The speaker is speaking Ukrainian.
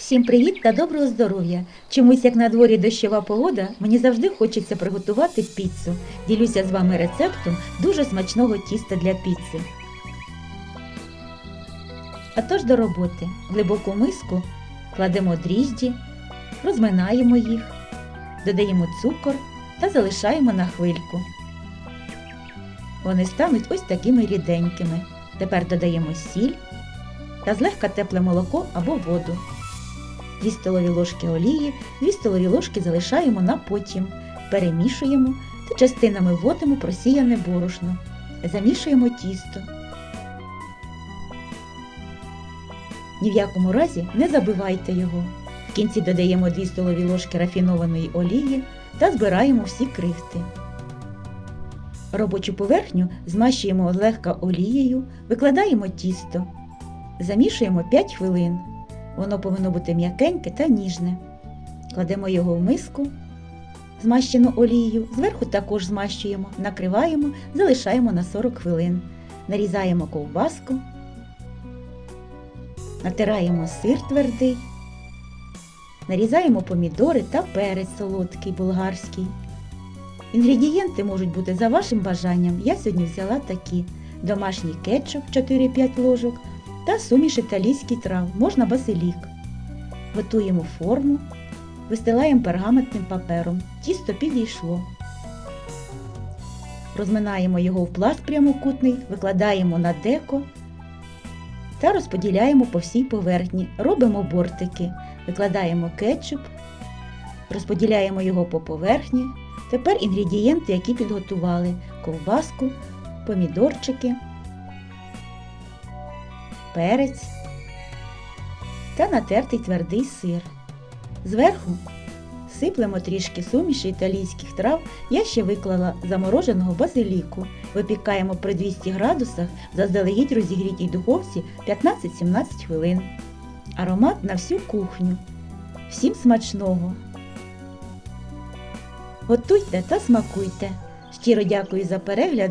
Всім привіт та доброго здоров'я! Чомусь, як на дворі дощова погода, мені завжди хочеться приготувати піцу. Ділюся з вами рецептом дуже смачного тіста для піци. А тож до роботи. В глибоку миску кладемо дріжджі, розминаємо їх, додаємо цукор та залишаємо на хвильку. Вони стануть ось такими ріденькими. Тепер додаємо сіль та злегка тепле молоко або воду. 2 столові ложки олії, 2 столові ложки залишаємо на потім, перемішуємо та частинами вводимо просіяне борошно. Замішуємо тісто. Ні в якому разі не забивайте його. В кінці додаємо 2 столові ложки рафінованої олії та збираємо всі крихти. Робочу поверхню змащуємо злегка олією, викладаємо тісто. Замішуємо 5 хвилин. Воно повинно бути м'якеньке та ніжне. Кладемо його в миску, змащену олією, зверху також змащуємо, накриваємо, залишаємо на 40 хвилин. Нарізаємо ковбаску, натираємо сир твердий, нарізаємо помідори та перець солодкий болгарський. Інгредієнти можуть бути за вашим бажанням. Я сьогодні взяла такі: домашній кетчуп 4-5 ложок та суміш італійських трав, можна базилік. Готуємо форму, вистилаємо пергаментним папером. Тісто підійшло. Розминаємо його в пласт прямокутний, викладаємо на деко та розподіляємо по всій поверхні. Робимо бортики, викладаємо кетчуп, розподіляємо його по поверхні. Тепер інгредієнти, які підготували: ковбаску, помідорчики перець та натертий твердий сир. Зверху сиплемо трішки суміші італійських трав, я ще виклала замороженого базиліку. Випікаємо при 200 градусах заздалегідь розігрітій духовці 15-17 хвилин. Аромат на всю кухню. Всім смачного! Готуйте та смакуйте! Щиро дякую за перегляд!